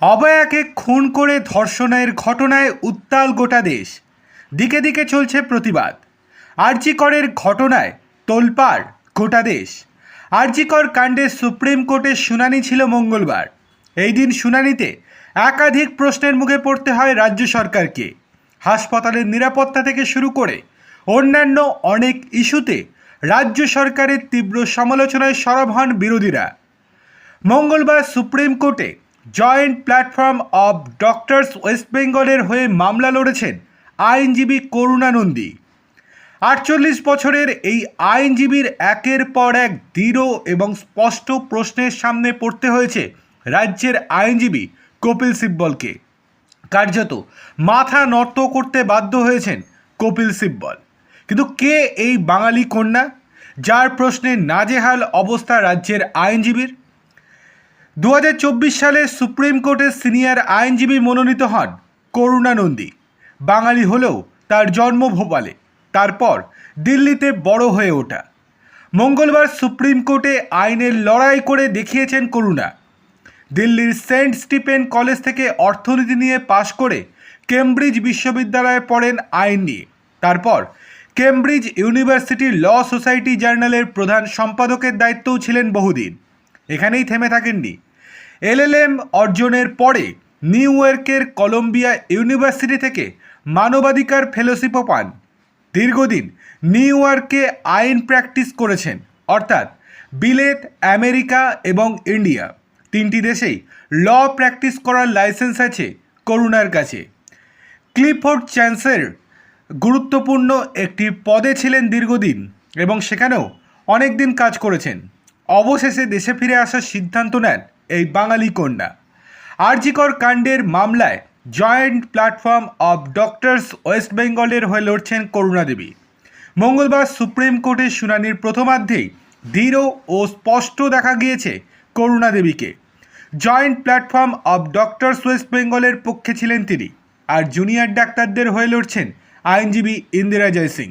অবয়াকে খুন করে ধর্ষণের ঘটনায় উত্তাল গোটা দেশ। দিকে দিকে চলছে প্রতিবাদ। আরজিকরের ঘটনায় তোলপাড় গোটা দেশ। আরজিকর কাণ্ডে সুপ্রিম কোর্টের শুনানি ছিল মঙ্গলবার। এই দিন শুনানিতে একাধিক প্রশ্নের মুখে পড়তে হয় রাজ্য সরকারকে। হাসপাতালের নিরাপত্তা থেকে শুরু করে অন্যান্য অনেক ইস্যুতে রাজ্য সরকারের তীব্র সমালোচনায় সরব হন বিরোধীরা। মঙ্গলবার সুপ্রিম কোর্টে joint platform of doctors west বেঙ্গলের হয়ে মামলা লড়েছেন আইনজীবী করুণানন্দী আটচল্লিশ বছরের এই আইনজীবীর একের পর এক দৃঢ় এবং স্পষ্ট প্রশ্নের সামনে পড়তে হয়েছে রাজ্যের আইনজীবী কপিল সিব্বলকে। কার্যত মাথা নত করতে বাধ্য হয়েছেন কপিল সিব্বল। কিন্তু কে এই বাঙালি কন্যা? যার প্রশ্নে নাজেহাল অবস্থা রাজ্যের আইনজীবীর? দু হাজার চব্বিশ সালে সুপ্রিম কোর্টের সিনিয়র আইনজীবী মনোনীত হন করুণা নন্দী। বাঙালি হলেও তার জন্ম ভোপালে, তারপর দিল্লিতে বড় হয়ে ওঠা। মঙ্গলবার সুপ্রিম কোর্টে আইনের লড়াই করে দেখিয়েছেন করুণা। দিল্লির সেন্ট স্টিফেন কলেজ থেকে অর্থনীতি নিয়ে পাশ করে কেমব্রিজ বিশ্ববিদ্যালয়ে পড়েন আইন নিয়ে। তারপর কেমব্রিজ ইউনিভার্সিটির ল সোসাইটি জার্নালের প্রধান সম্পাদকের দায়িত্বও ছিলেন বহুদিন। এখানেই থেমে থাকেননি এলএলএম অর্জনের পরে নিউ ইয়র্কের কলম্বিয়া ইউনিভার্সিটি থেকে মানবাধিকার ফেলোশিপও পান। দীর্ঘদিন নিউ ইয়র্কে আইন প্র্যাকটিস করেছেন, অর্থাৎ বিলেত, আমেরিকা এবং ইন্ডিয়া। তিনটি দেশেই ল প্র্যাকটিস করার লাইসেন্স আছে করুণার কাছে। ক্লিফোর্ড চ্যান্সের গুরুত্বপূর্ণ একটি পদে ছিলেন দীর্ঘদিন এবং সেখানেও অনেক দিন কাজ করেছেন। অবশেষে দেশে ফিরে আসার সিদ্ধান্ত নেন এই বাঙালি কন্যা। আরজিকর কাণ্ডের মামলায় joint platform of doctors west বেঙ্গলের হয়ে লড়ছেন করুণা দেবী। মঙ্গলবার সুপ্রিম কোর্টের শুনানির প্রথমার্ধেই দৃঢ় ও স্পষ্ট দেখা গিয়েছে করুণা দেবীকে। Joint platform of doctors west বেঙ্গলের পক্ষে ছিলেন তিনি, আর জুনিয়র ডাক্তারদের হয়ে লড়ছেন আইনজীবী ইন্দিরা জয়সিং